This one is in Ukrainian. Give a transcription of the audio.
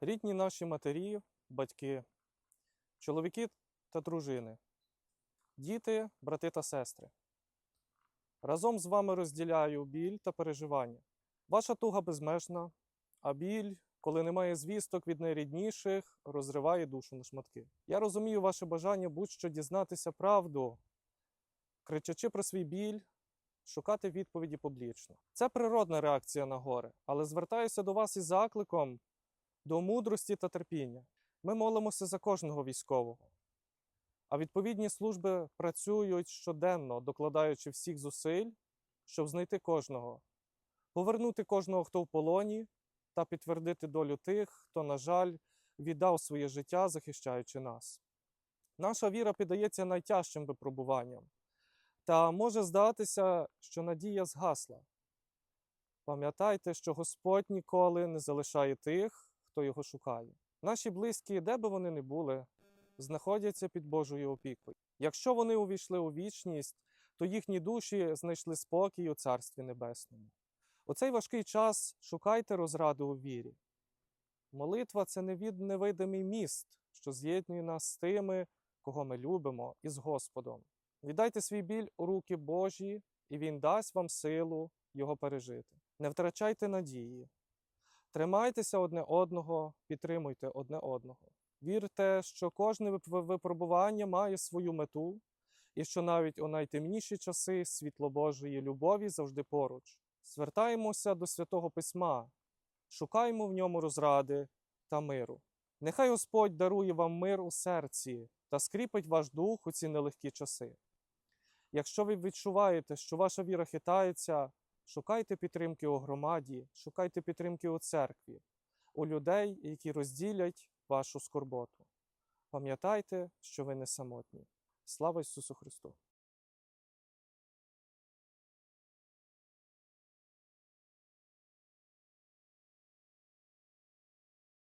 рідні наші матері, батьки, чоловіки та дружини, діти, брати та сестри. Разом з вами розділяю біль та переживання. Ваша туга безмежна, а біль, коли немає звісток від найрідніших, розриває душу на шматки. Я розумію ваше бажання будь-що дізнатися правду, кричачи про свій біль, шукати відповіді публічно. Це природна реакція на горе, але звертаюся до вас із закликом до мудрості та терпіння. Ми молимося за кожного військового. А відповідні служби працюють щоденно, докладаючи всіх зусиль, щоб знайти кожного, повернути кожного, хто в полоні, та підтвердити долю тих, хто, на жаль, віддав своє життя, захищаючи нас. Наша віра піддається найтяжчим випробуванням, та може здатися, що надія згасла. Пам'ятайте, що Господь ніколи не залишає тих, хто його шукає. Наші близькі, де би вони не були, знаходяться під Божою опікою. Якщо вони увійшли у вічність, то їхні душі знайшли спокій у Царстві Небесному. У цей важкий час шукайте розради у вірі. Молитва це невидимий міст, що з'єднує нас з тими, кого ми любимо, і з Господом. Віддайте свій біль у руки Божі, і Він дасть вам силу його пережити. Не втрачайте надії. Тримайтеся одне одного, підтримуйте одне одного. Вірте, що кожне випробування має свою мету, і що навіть у найтемніші часи світло Божої любові завжди поруч. Звертаємося до Святого Письма, шукаємо в ньому розради та миру. Нехай Господь дарує вам мир у серці та скріпить ваш дух у ці нелегкі часи. Якщо ви відчуваєте, що ваша віра хитається, шукайте підтримки у громаді, шукайте підтримки у церкві, у людей, які розділять вашу скорботу. Пам'ятайте, що ви не самотні. Слава Ісусу Христу!